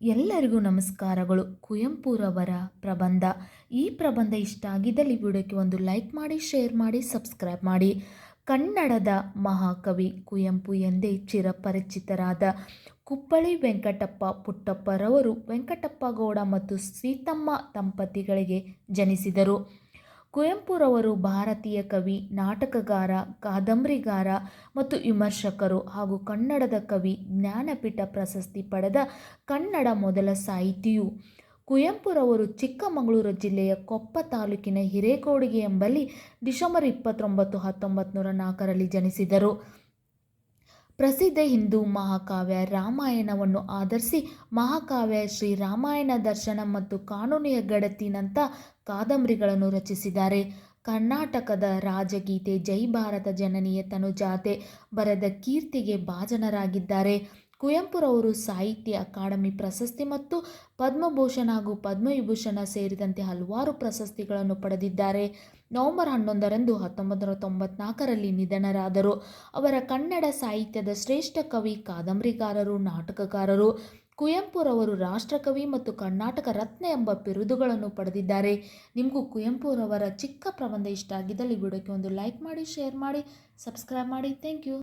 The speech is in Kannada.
ಎಲ್ಲರಿಗೂ ನಮಸ್ಕಾರಗಳು. ಕುವೆಂಪುರವರ ಪ್ರಬಂಧ. ಈ ಪ್ರಬಂಧ ಇಷ್ಟ ಆಗಿದ್ದಲ್ಲಿ ವಿಡಿಯೋಕ್ಕೆ ಒಂದು ಲೈಕ್ ಮಾಡಿ, ಶೇರ್ ಮಾಡಿ, ಸಬ್ಸ್ಕ್ರೈಬ್ ಮಾಡಿ. ಕನ್ನಡದ ಮಹಾಕವಿ ಕುವೆಂಪು ಎಂದೇ ಚಿರಪರಿಚಿತರಾದ ಕುಪ್ಪಳಿ ವೆಂಕಟಪ್ಪ ಪುಟ್ಟಪ್ಪರವರು ವೆಂಕಟಪ್ಪ ಗೌಡ ಮತ್ತು ಸೀತಮ್ಮ ದಂಪತಿಗಳಿಗೆ ಜನಿಸಿದರು. ಕುವೆಂಪುರವರು ಭಾರತೀಯ ಕವಿ, ನಾಟಕಗಾರ, ಕಾದಂಬರಿಗಾರ ಮತ್ತು ವಿಮರ್ಶಕರು ಹಾಗೂ ಕನ್ನಡದ ಕವಿ ಜ್ಞಾನಪೀಠ ಪ್ರಶಸ್ತಿ ಪಡೆದ ಕನ್ನಡ ಮೊದಲ ಸಾಹಿತಿಯು. ಕುವೆಂಪುರವರು ಚಿಕ್ಕಮಗಳೂರು ಜಿಲ್ಲೆಯ ಕೊಪ್ಪ ತಾಲೂಕಿನ ಹಿರೇಕೋಡಿಗೆ ಎಂಬಲ್ಲಿ ಡಿಸೆಂಬರ್ ಇಪ್ಪತ್ತೊಂಬತ್ತು ಹತ್ತೊಂಬತ್ತು ನೂರ ನಾಲ್ಕರಲ್ಲಿ ಜನಿಸಿದರು. ಪ್ರಸಿದ್ಧ ಹಿಂದೂ ಮಹಾಕಾವ್ಯ ರಾಮಾಯಣವನ್ನು ಆಧರಿಸಿ ಮಹಾಕಾವ್ಯ ಶ್ರೀ ರಾಮಾಯಣ ದರ್ಶನ ಮತ್ತು ಕಾನೂನಿಯ ಗಡತಿನಂಥ ಕಾದಂಬರಿಗಳನ್ನು ರಚಿಸಿದ್ದಾರೆ. ಕರ್ನಾಟಕದ ರಾಜಗೀತೆ ಜೈ ಭಾರತ ಜನನಿಯ ತನುಜಾತೆ ಬರೆದ ಕೀರ್ತಿಗೆ ಭಾಜನರಾಗಿದ್ದಾರೆ. ಕುವೆಂಪುರವರು ಸಾಹಿತ್ಯ ಅಕಾಡೆಮಿ ಪ್ರಶಸ್ತಿ ಮತ್ತು ಪದ್ಮಭೂಷಣ ಹಾಗೂ ಪದ್ಮವಿಭೂಷಣ ಸೇರಿದಂತೆ ಹಲವಾರು ಪ್ರಶಸ್ತಿಗಳನ್ನು ಪಡೆದಿದ್ದಾರೆ. ನವೆಂಬರ್ ಹನ್ನೊಂದರಂದು ಹತ್ತೊಂಬತ್ತು ನೂರ ತೊಂಬತ್ನಾಲ್ಕರಲ್ಲಿ ನಿಧನರಾದರು. ಅವರ ಕನ್ನಡ ಸಾಹಿತ್ಯದ ಶ್ರೇಷ್ಠ ಕವಿ ಕಾದಂಬರಿಗಾರರು ನಾಟಕಕಾರರು ಕುವೆಂಪುರವರು ರಾಷ್ಟ್ರಕವಿ ಮತ್ತು ಕರ್ನಾಟಕ ರತ್ನ ಎಂಬ ಬಿರುದುಗಳನ್ನು ಪಡೆದಿದ್ದಾರೆ. ನಿಮಗೂ ಕುವೆಂಪುರವರ ಚಿಕ್ಕ ಪ್ರಬಂಧ ಇಷ್ಟ ಆಗಿದ್ದಲ್ಲಿ ವಿಡಿಯೋಕ್ಕೆ ಒಂದು ಲೈಕ್ ಮಾಡಿ, ಶೇರ್ ಮಾಡಿ, ಸಬ್ಸ್ಕ್ರೈಬ್ ಮಾಡಿ. Thank you.